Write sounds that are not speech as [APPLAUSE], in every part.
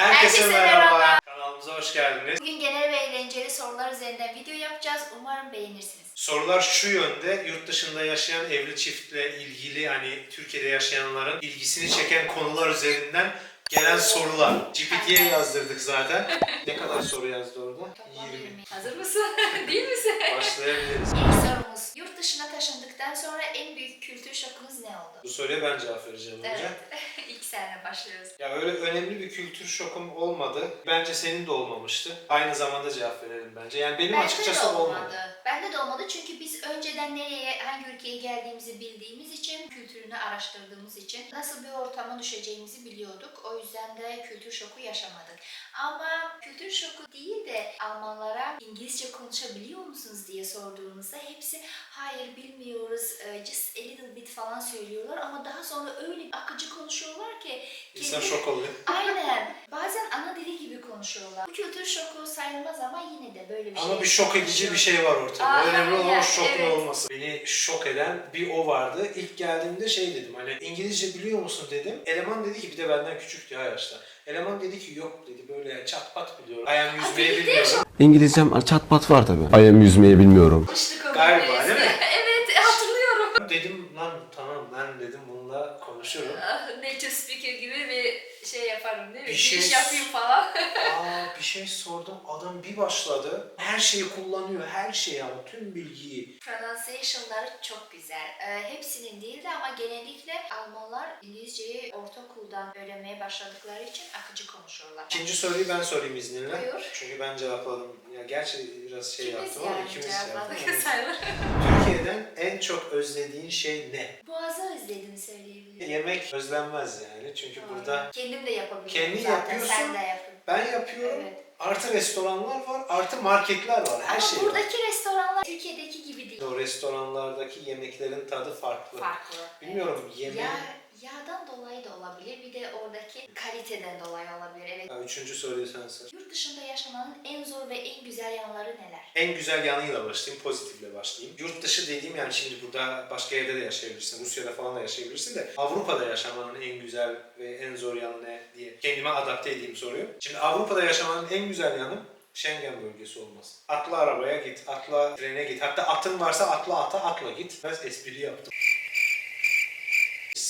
Herkese Herkese merhaba. merhaba. Kanalımıza hoş geldiniz. Bugün genel ve eğlenceli sorular üzerinden video yapacağız. Umarım beğenirsiniz. Sorular şu yönde, yurt dışında yaşayan evli çiftle ilgili hani Türkiye'de yaşayanların ilgisini çeken konular üzerinden gelen sorular. GPT'ye yazdırdık zaten. [LAUGHS] Ne kadar soru yazdı orada? Toplam 20. 20. Hazır mısın? [LAUGHS] Değil misin? Başlayabiliriz. İlk sorumuz. Yurt dışına taşındıktan sonra en büyük kültür şokunuz ne oldu? Bu soruya ben cevap vereceğim önce. Evet. [LAUGHS] İlk senle başlıyoruz. Ya öyle önemli bir kültür şokum olmadı. Bence senin de olmamıştı. Aynı zamanda cevap verelim bence. Yani benim Bende açıkçası de olmadı. olmadı. Bende de olmadı çünkü biz önceden nereye, hangi ülkeye geldiğimizi bildiğimiz için, kültürünü araştırdığımız için nasıl bir ortama düşeceğimizi biliyorduk. O yüzden de kültür şoku yaşamadık. Ama kültür şoku değil de Almanlara İngilizce konuşabiliyor musunuz diye sorduğumuzda hepsi hayır bilmiyoruz, e, just a little bit falan söylüyorlar ama daha sonra öyle akıcı konuşuyorlar ki İnsan şok oluyor. Aynen. Bazen ana dili gibi konuşuyorlar. Bu kültür şoku sayılmaz ama yine de böyle bir şey. Ama bir şok edici bir şey var ortada. Aa, Önemli olan o şokun evet. olması. Beni şok eden bir o vardı. İlk geldiğimde şey dedim hani İngilizce biliyor musun dedim. Eleman dedi ki bir de benden küçüktü ha yaşta. Eleman dedi ki yok dedi böyle çat pat biliyorum. Ayağım yüzmeyi bilmiyorum. İngilizcem çat pat var tabi. Ayağım yüzmeyi bilmiyorum. Galiba, değil mi? [LAUGHS] Dedim lan tamam ben dedim bununla konuşurum. [LAUGHS] Ah, Native speaker gibi bir şey yaparım değil mi? Bir Bir şey- iş yapayım falan. [LAUGHS] Aa bir şey sordum adam bir başladı. Her şeyi kullanıyor her şeyi ama tüm bilgiyi. Pronunciation'ları çok güzel. Ee, hepsinin değil de ama genellikle Almanlar İngilizceyi ortaokuldan öğrenmeye başladıkları için akıcı konuşuyorlar. İkinci soruyu ben sorayım izninle. Buyur. Çünkü ben cevapladım. Ya gerçi biraz şey İkimiz yaptım ama yani ikimiz cevapladık yaptık. sayılır. [LAUGHS] Türkiye'den en çok özlediğin şey ne? Boğazı özlediğini söyleyebilirim. Yemek özlenmez yani çünkü Doğru. burada Kendim de yapabiliyorum Kendi zaten. yapıyorsun. Sen de yapın. ben yapıyorum. Evet. Artı restoranlar var, artı marketler var. Her Ama şey var. buradaki restoranlar Türkiye'deki gibi değil. O restoranlardaki yemeklerin tadı farklı. Farklı. Bilmiyorum yemeğin... Yağ, yağdan dolayı da olabilir. Bir de oradaki kaliteden dolayı olabilir. Evet. Ha, üçüncü soruyu sen sor. Yurt dışında yaşamanın en zor ve en güzel yanları neler? En güzel yanıyla başlayayım, pozitifle başlayayım. Yurt dışı dediğim yani şimdi burada başka yerde de yaşayabilirsin, Rusya'da falan da yaşayabilirsin de Avrupa'da yaşamanın en güzel ve en zor yanı ne diye kendime adapte edeyim soruyu. Şimdi Avrupa'da yaşamanın en güzel yanı Schengen bölgesi olması. Atla arabaya git, atla trene git. Hatta atın varsa atla ata, atla git. Biraz espri yaptım.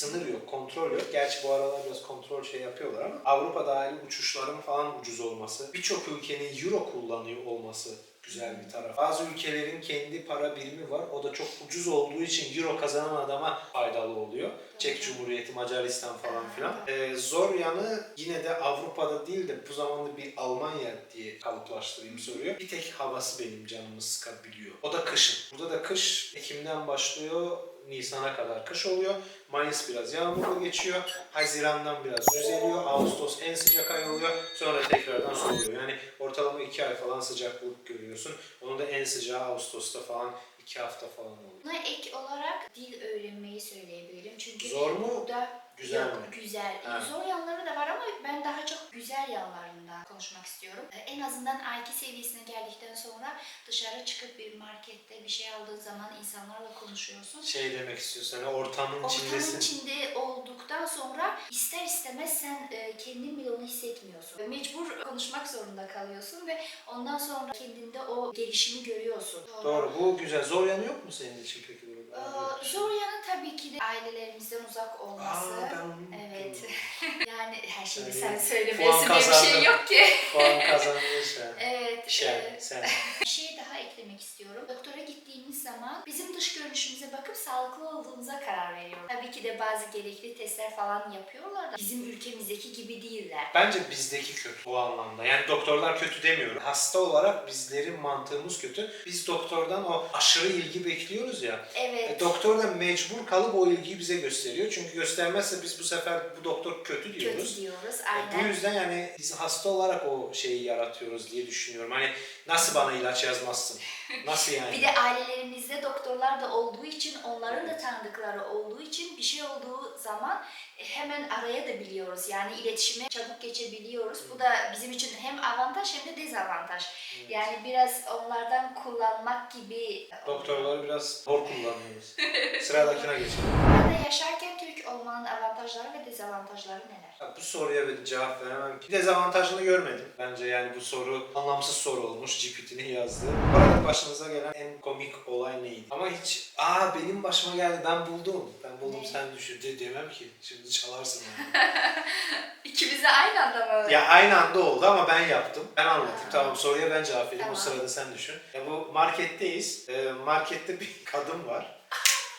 Sınır yok, kontrol yok. Gerçi bu aralar biraz kontrol şey yapıyorlar ama Avrupa dahil uçuşların falan ucuz olması, birçok ülkenin euro kullanıyor olması güzel bir taraf. Bazı ülkelerin kendi para birimi var. O da çok ucuz olduğu için euro kazanan adama faydalı oluyor. Çek Cumhuriyeti, Macaristan falan filan. Ee, zor yanı yine de Avrupa'da değil de bu zamanda bir Almanya diye kalıplaştırayım soruyor. Bir tek havası benim canımı sıkabiliyor. O da kışın. Burada da kış Ekim'den başlıyor. Nisan'a kadar kış oluyor. Mayıs biraz yağmurlu geçiyor. Haziran'dan biraz düzeliyor. Ağustos en sıcak ay oluyor. Sonra tekrardan soğuyor. Yani ortalama iki ay falan sıcaklık görüyorsun. Onun da en sıcağı Ağustos'ta falan iki hafta falan oluyor. Buna ek olarak dil öğrenmeyi söyleyebilirim. Çünkü Zor mu? burada Güzel yok, mi? Güzel. Ha. Zor yanları da var ama ben daha çok güzel yanlarından konuşmak istiyorum. Ee, En azından IQ seviyesine geldikten sonra dışarı çıkıp bir markette bir şey aldığın zaman insanlarla konuşuyorsun. Şey demek istiyorsun hani ortamın Ortamın içindesin. içinde olduktan sonra ister istemez sen e, kendin bile onu hissetmiyorsun. Mecbur konuşmak zorunda kalıyorsun ve ondan sonra kendinde o gelişimi görüyorsun. Doğru bu güzel. Zor yanı yok mu senin için peki? Ee, zor yanı tabii ki de ailelerimizden uzak olması. Aa, ben unuttum. Evet. [LAUGHS] yani her şeyi Yani sen puan söylemesin diye bir şey yok ki. Puan [LAUGHS] kazanıyor sen. Evet. Sen, e, sen. bir şey daha eklemek istiyorum. Doktora gittiğimiz zaman bizim dış görünüşümüze bakıp sağlıklı olduğumuza karar veriyorlar. Tabii ki de bazı gerekli testler falan yapıyorlar da bizim ülkemizdeki gibi değiller. Bence bizdeki kötü bu anlamda. Yani doktorlar kötü demiyorum. Hasta olarak bizlerin mantığımız kötü. Biz doktordan o aşırı ilgi bekliyoruz ya. Evet. E, doktor da mecbur kalıp o ilgiyi bize gösteriyor. Çünkü göstermezse biz bu sefer bu doktor kötü diyoruz. Kötü diyoruz. E, Aynen. Bu yüzden yani biz hasta olarak o şeyi yaratıyoruz diye düşünüyorum. Hani nasıl bana ilaç yazmazsın? Nasıl [LAUGHS] yani? Bir de ailelerimizde doktorlar da olduğu için, onların da tanıdıkları olduğu için bir şey olduğu zaman hemen araya da biliyoruz. Yani iletişime çabuk geçebiliyoruz. Bu da bizim için hem avantaj hem de dezavantaj. Yani biraz onlardan kullanmak gibi. Doktorları biraz hor kullanıyoruz. [LAUGHS] Sıradakine geçelim. Burada yaşarken Türk olmanın avantajları ve dezavantajları neler? Ya bu soruya bir cevap veremem ki. Dezavantajını görmedim. Bence yani bu soru anlamsız soru olmuş GPT'nin yazdığı. Bu arada başınıza gelen en komik olay neydi? Ama hiç aa benim başıma geldi ben buldum. Ben buldum Ne? sen düşün de demem ki. Şimdi çalarsın bana. [LAUGHS] İkimiz de aynı anda mı? ya aynı anda oldu ama ben yaptım. Ben anlatayım. Aa. Tamam soruya ben cevap vereyim. O Tamam. sırada sen düşün. Ya bu marketteyiz. Ee, markette bir [LAUGHS] kadın var.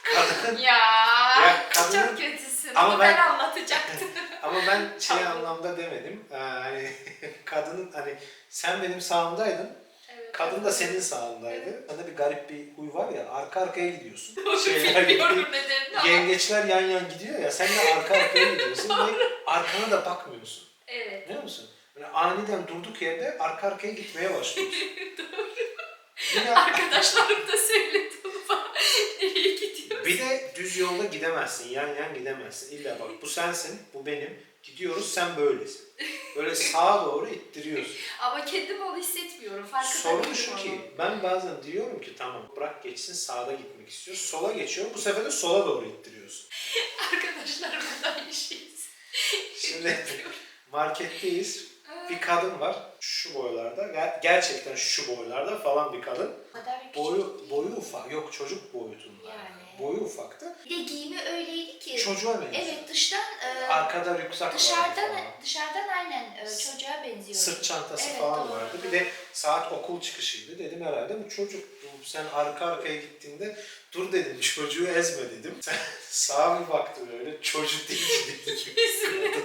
[LAUGHS] Kadın Ya, Ya kadının- çok kötüsün. Ama Ama ben, ben- anlatacaktım. [LAUGHS] Ama ben şey anlamda demedim. Ee, hani [LAUGHS] kadının hani sen benim sağımdaydın. evet. Kadın da senin sağındaydı. Sende bir garip bir huy var ya arka arkaya gidiyorsun. [LAUGHS] Şeyler bilmiyorum nedenini. Yengeçler yan yan gidiyor ya sen de arka arkaya gidiyorsun ve arkana da bakmıyorsun. Evet. Biliyor musun? Böyle aniden durduk yerde arka arkaya gitmeye başlıyorsun. Yine, Arkadaşlarım da söyledi. [LAUGHS] Nereye gidiyorsun? bir de düz yolda gidemezsin. Yan yan gidemezsin. İlla bak bu sensin, bu benim. Gidiyoruz sen böylesin. Böyle sağa doğru ittiriyorsun. [LAUGHS] Ama kendim onu hissetmiyorum. Farkında Sorun değilim şu onun. ki ben bazen diyorum ki tamam bırak geçsin sağda gitmek istiyor. Sola geçiyor. Bu sefer de sola doğru ittiriyorsun. [LAUGHS] Arkadaşlarımla da aynı şeyiz. Şimdi marketteyiz. Bir kadın var şu boylarda. ger- Gerçekten şu boylarda falan bir kadın. O kadar bir küçük Boyu boyu ufak. Yok çocuk boyutunda. Yani. Boyu ufaktı. Bir de giyimi öyleydi ki. Çocuğa benziyor. Evet dıştan e, Arkada vardı dışarıdan falan. dışarıdan çocuğa benziyor. Sırt çantası Evet, falan doğru. vardı. Bir de saat okul çıkışıydı. Dedim herhalde bu çocuk. Bu Sen arka arkaya gittiğinde dur dedim çocuğu ezme dedim. Sen [LAUGHS] sağa bir baktın öyle çocuk değil. Yüzüne, [LAUGHS]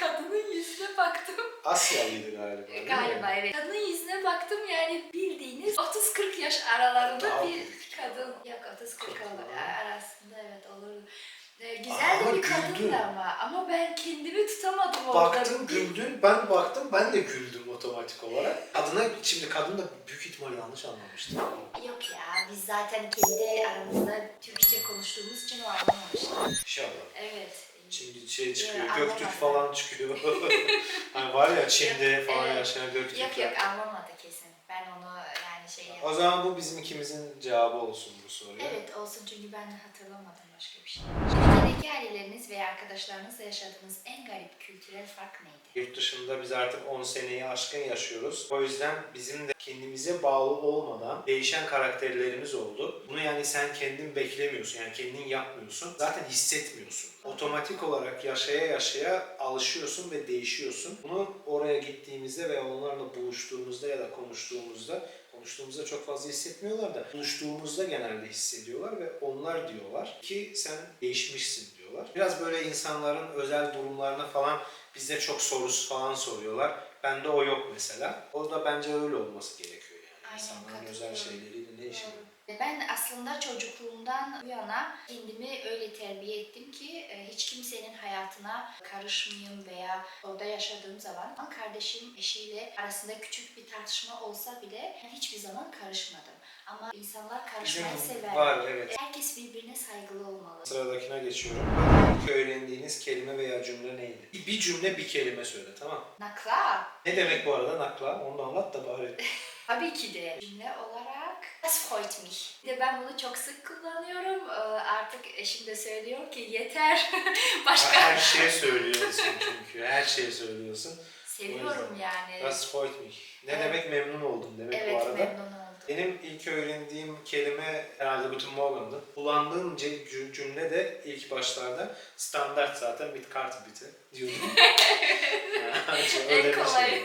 kadının yüzüne baktım. Asyalıydı galiba. Galiba evet. Kadının yüzüne baktım yani bildiğiniz 30-40 yaş aralarında Daha bir büyük. kadın. Yok 30-40 Kırk olur. falan. arasında evet olur. Ee, güzel Ama bir kadındı güldün. ama. Ama ben kendimi tutamadım orada. Baktın güldün, ben baktım ben de güldüm otomatik olarak. Kadına, şimdi kadın da büyük ihtimal yanlış anlamıştı. Yok ya biz zaten kendi aramızda Türkçe konuştuğumuz için o anlamamıştım. İnşallah. Evet. Şimdi şey çıkıyor, Yok, Göktürk anlamadım. falan çıkıyor. [LAUGHS] hani var ya Çin'de falan Evet. yaşayan Göktürkler. Yok yok anlamadı kesin. Ben onu yani şey O zaman bu bizim ikimizin cevabı olsun bu soruya. Evet olsun çünkü ben hatırlamadım başka bir şey. Aileleriniz veya arkadaşlarınızla yaşadığınız en garip kültürel fark neydi? Yurt dışında biz artık 10 seneyi aşkın yaşıyoruz. O yüzden bizim de kendimize bağlı olmadan değişen karakterlerimiz oldu. Bunu yani sen kendin beklemiyorsun. Yani kendin yapmıyorsun. Zaten hissetmiyorsun. Otomatik olarak yaşaya yaşaya alışıyorsun ve değişiyorsun. Bunu oraya gittiğimizde veya onlarla buluştuğumuzda ya da konuştuğumuzda konuştuğumuzda çok fazla hissetmiyorlar da buluştuğumuzda genelde hissediyorlar ve onlar diyorlar ki sen değişmişsin diyorlar. Biraz böyle insanların özel durumlarına falan bize çok sorusu falan soruyorlar. Bende o yok mesela. Orada bence öyle olması gerekiyor yani. Aynen, İnsanların özel şeyleriyle ne işi var? Ben aslında çocukluğumdan bu yana kendimi öyle terbiye ettim ki e, hiç kimsenin hayatına karışmayayım veya orada yaşadığım zaman ama kardeşim eşiyle arasında küçük bir tartışma olsa bile hiçbir zaman karışmadım. Ama insanlar karışmayı Bizim sever. var evet. Herkes birbirine saygılı olmalı. Sıradakine geçiyorum. Öğrendiğiniz kelime veya cümle neydi? Bir- Bir cümle bir kelime söyle tamam. Nakla Ne demek bu arada nakla? Onu da anlat da bari. [LAUGHS] Tabii ki de. Cümle olarak das freut mich. Bir De ben bunu çok sık kullanıyorum. Ee, Artık eşim de söylüyor ki yeter. [LAUGHS] Başka Her şeyi söylüyorsun çünkü. Her şeyi söylüyorsun. seviyorum yani. Das freut mich. Ne Evet. demek memnun oldum demek bu Evet arada. memnun oldum. Benim ilk öğrendiğim kelime herhalde Guten Morgen'dı. Kullandığım cümle de ilk başlarda standart zaten bit kart biti diyordum. [LAUGHS] En bir kolay. şey. [LAUGHS]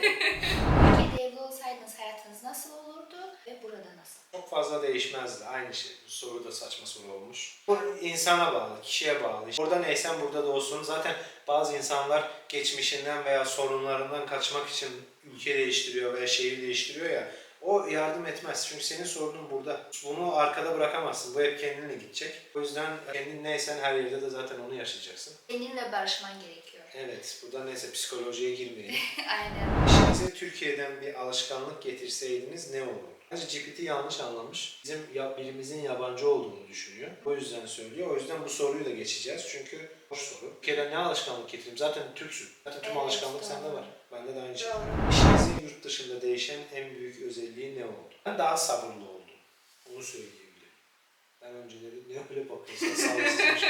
Peki evli olsaydınız hayatınız nasıl olurdu ve burada nasıl? Çok fazla değişmezdi. Aynı şey. Bu soru da saçma soru olmuş. Bu insana bağlı, kişiye bağlı. Orada neysen burada da olsun. Zaten bazı insanlar geçmişinden veya sorunlarından kaçmak için ülke değiştiriyor veya şehir değiştiriyor ya. O yardım etmez. Çünkü senin sorunun burada. Bunu arkada bırakamazsın. Bu hep kendinle gidecek. O yüzden kendin neysen her yerde de zaten onu yaşayacaksın. Seninle barışman gerekiyor. Evet. Burada neyse psikolojiye girmeyelim. [LAUGHS] Aynen. İşinize Türkiye'den bir alışkanlık getirseydiniz ne olur? Bence GPT yanlış anlamış. Bizim ya, birimizin yabancı olduğunu düşünüyor. O yüzden söylüyor. O yüzden bu soruyu da geçeceğiz. Çünkü boş soru. Bir kere ne alışkanlık getireyim? Zaten Türksün. Zaten tüm Evet, alışkanlık doğru. sende var. Bende de aynı şey. İşinizin yurt dışında değişen en büyük özelliği ne oldu? Ben daha sabırlı oldum. Onu söyleyebilirim. Ben önceleri niye öyle bakıyorsun? Sabırsızmış.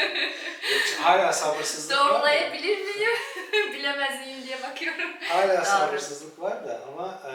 Hala sabırsızlık var. Doğrulayabilir miyim? [LAUGHS] Bilemez miyim diye bakıyorum. Hala Doğru. sabırsızlık var da ama e,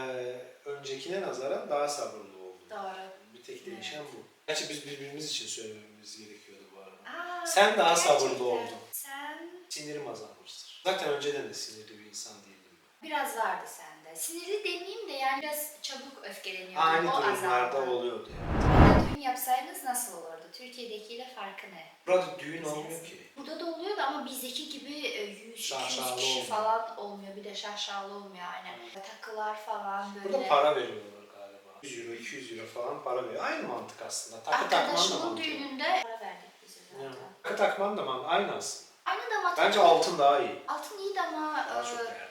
öncekine nazaran daha sabırlı oldum. Doğru. Bir tek değişen bu. Gerçi biz birbirimiz için söylememiz gerekiyordu bu arada. Aa, Sen daha gerçekten. sabırlı oldun. Sen Sinirim azalmıştır. Zaten önceden de sinirli bir insan değildim ben. biraz vardı sende. Sinirli demeyeyim de yani biraz çabuk öfkeleniyordun. Aynı o durumlarda azaldı. oluyordu yani. Düğün yapsaydınız nasıl olurdu? Türkiye'dekiyle farkı ne? Burada düğün olmuyor ki. Burada da oluyordu ama bizdeki gibi e, 100 Şaşalı 200 kişi olmuyor. falan olmuyor. Bir de şaşalı olmuyor aynen. Takılar falan böyle. Burada para veriyorlar galiba. 100 euro, 200 euro falan para veriyor. Aynı mantık aslında. Takı takman da Arkadaşımın düğününde para verdik bize zaten. Yani, Takı takman da mantıklı. Aynı aslında. Aynı da. Bence altın daha iyi. Altın iyiydi ama Daha e, çok değer.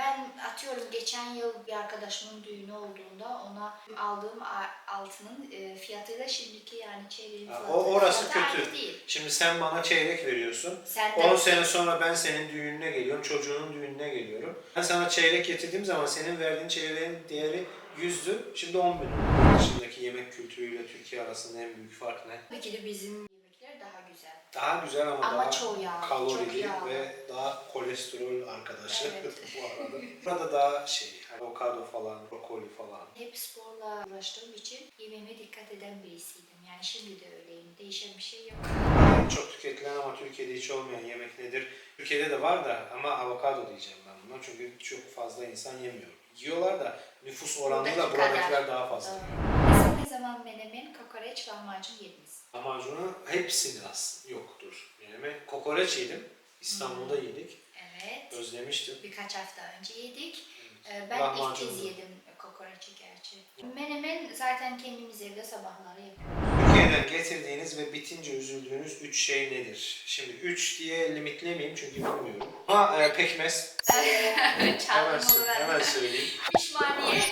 Ben atıyorum geçen yıl bir arkadaşımın düğünü olduğunda ona aldığım altının e, fiyatıyla şimdiki yani çeyreğin fiyatı, o- orası fiyatı kötü. değil. Şimdi sen bana çeyrek veriyorsun. Sen 10 de sene sonra ben senin düğününe geliyorum, çocuğunun düğününe geliyorum. Ben sana çeyrek getirdiğim zaman senin verdiğin çeyreğin değeri 100'dü, şimdi 10 bin. Dışındaki yemek kültürüyle Türkiye arasında en büyük fark ne? tabii ki de bizim daha güzel. Daha güzel ama, Ama daha çok yağlı, çok kalorili yağlı. ve daha kolesterol arkadaşı Evet. [LAUGHS] bu arada. Burada daha şey, hani avokado falan, brokoli falan. Hep sporla uğraştığım için yemeğime dikkat eden birisiydim. Yani şimdi de öyleyim. Değişen bir şey yok. Çok tüketilen ama Türkiye'de hiç olmayan yemek nedir? Türkiye'de de var da ama avokado diyeceğim ben buna çünkü çok fazla insan yemiyor. Yiyorlar da nüfus oranıyla Buradaki buradakiler kadar. daha fazla. Siz ne zaman menemen, kokoreç, lahmacun yediniz? Lahmacunu hepsini aslında yoktur. Yani kokoreç yedim. İstanbul'da yedik. Evet. Özlemiştim. Birkaç hafta önce yedik. Ee, Ben ilk kez yedim kokoreçi gerçi. Menemen zaten kendimiz evde sabahları yapıyoruz. Türkiye'den getirdiğiniz ve bitince üzüldüğünüz üç şey nedir? Şimdi üç diye limitlemeyeyim çünkü bilmiyorum. Ama e, pekmez. [LAUGHS] hemen, hemen söyleyeyim. Pişmaniye.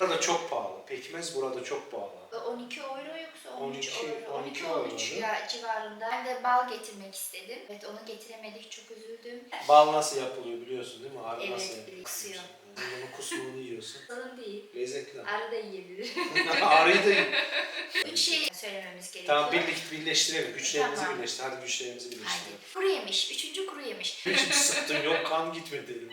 Burada çok pahalı. Pekmez burada çok pahalı. 12 euro yoksa 13 12 euro. 12 12-13 euro. ya civarında. Ben de bal getirmek istedim. Evet onu getiremedik çok üzüldüm. Bal nasıl yapılıyor biliyorsun değil mi? Arı Evet, nasıl yapılıyor? Kusuyor. Bunun kusmuğunu yiyorsun. Sorun değil. Lezzetli. Arı da yiyebilir. [LAUGHS] Arıyı da yiyor. [LAUGHS] Üç şey söylememiz gerekiyor. Tamam birlik birleştirelim. Güçlerimizi Tamam. birleştir. Hadi güçlerimizi birleştirelim. Hadi. Kuru yemiş. Üçüncü kuru yemiş. Hiç [LAUGHS] sıktın yok kan gitmedi.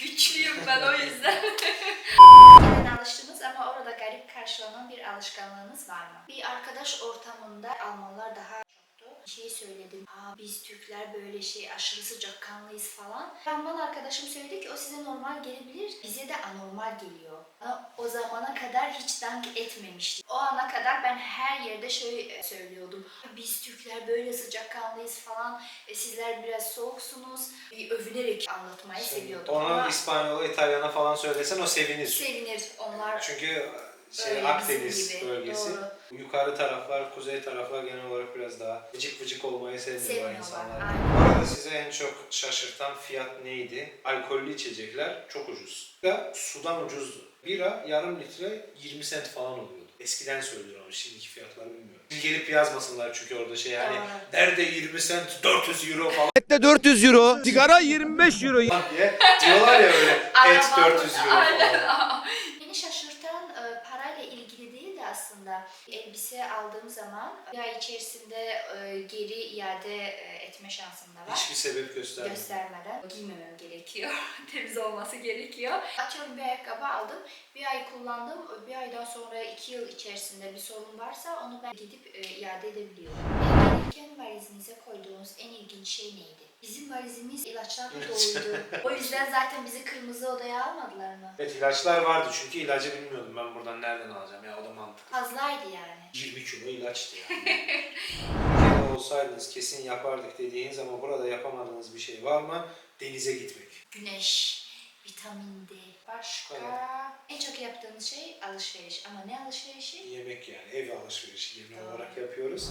Güçlüyüm ben o yüzden. Ülkeden alıştınız ama orada garip karşılanan bir alışkanlığınız var mı? Bir arkadaş ortamında Almanlar daha çoktu. Bir şey söyledim. Aa biz Türkler böyle şey aşırı sıcakkanlıyız falan. Alman arkadaşım söyledi ki o size normal gelebilir. Bize de anormal geliyor. Ama o zamana kadar hiç dank etmemişti. O ana kadar ben her yerde şöyle söylüyordum. Biz Türkler böyle sıcakkanlıyız falan. E, sizler biraz soğuksunuz. Bir övünerek anlatmayı seviyordum. Onu Ama İspanyol'a, İtalyan'a falan söylesen o sevinir. sevinir onlar. Çünkü şey Öyle Akdeniz gibi, bölgesi. doğru. Yukarı taraflar, kuzey taraflar genel olarak biraz daha vıcık vıcık olmayı Sevmiyorlar, insanlar. Bu arada size en çok şaşırtan fiyat neydi? Alkollü içecekler çok ucuz. Bira sudan ucuzdu. Bira yarım litre 20 sent falan oluyordu. Eskiden söylüyorum ama şimdiki fiyatları bilmiyorum. Gelip yazmasınlar çünkü orada şey hani Doğru. nerede 20 sent 400 euro falan Ette 400 euro, sigara 25 euro. diye diyorlar ya öyle et Arabam- 400 euro Aynen. falan. Beni şaşırtan e, parayla ilgili değil de aslında elbise aldığım zaman bir ay içerisinde e, geri iade e, etme şansım da var. Hiçbir sebep göstermiyor. göstermeden giymemem gerekiyor. [LAUGHS] Temiz olması gerekiyor. Atıyorum bir ayakkabı aldım. Bir ay kullandım. Bir aydan sonra iki yıl içerisinde bir sorun varsa onu ben gidip e, iade edebiliyorum. E, gelirken valizinize koyduğunuz en ilginç şey neydi? Bizim valizimiz ilaçlarla doluydu. o yüzden zaten bizi kırmızı odaya almadılar mı? Evet ilaçlar vardı çünkü ilacı bilmiyordum ben buradan nereden alacağım ya o da mantıklı. Fazlaydı yani. 20 kilo ilaçtı yani. Ülkede olsaydınız kesin yapardık dediğiniz ama burada yapamadığınız bir şey var mı? Denize gitmek. Güneş, vitamin D. Başka? Evet. En çok yaptığımız şey alışveriş. Ama ne alışverişi? Yemek yani ev alışverişi genel olarak yapıyoruz.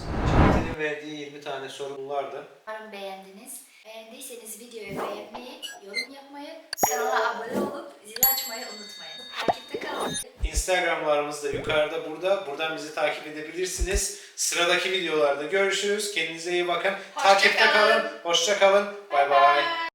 Çetin verdiği 20 tane sorun vardı. Umarım beğendiniz. Beğendiyseniz videoyu beğenmeyi, yorum yapmayı, kanala abone olup zil açmayı unutmayın. Takipte kalın. Instagramlarımız da yukarıda burada. Buradan bizi takip edebilirsiniz. Sıradaki videolarda görüşürüz. Kendinize iyi bakın. Hoşça Takipte kalın. kalın. Hoşça kalın. Bay bay.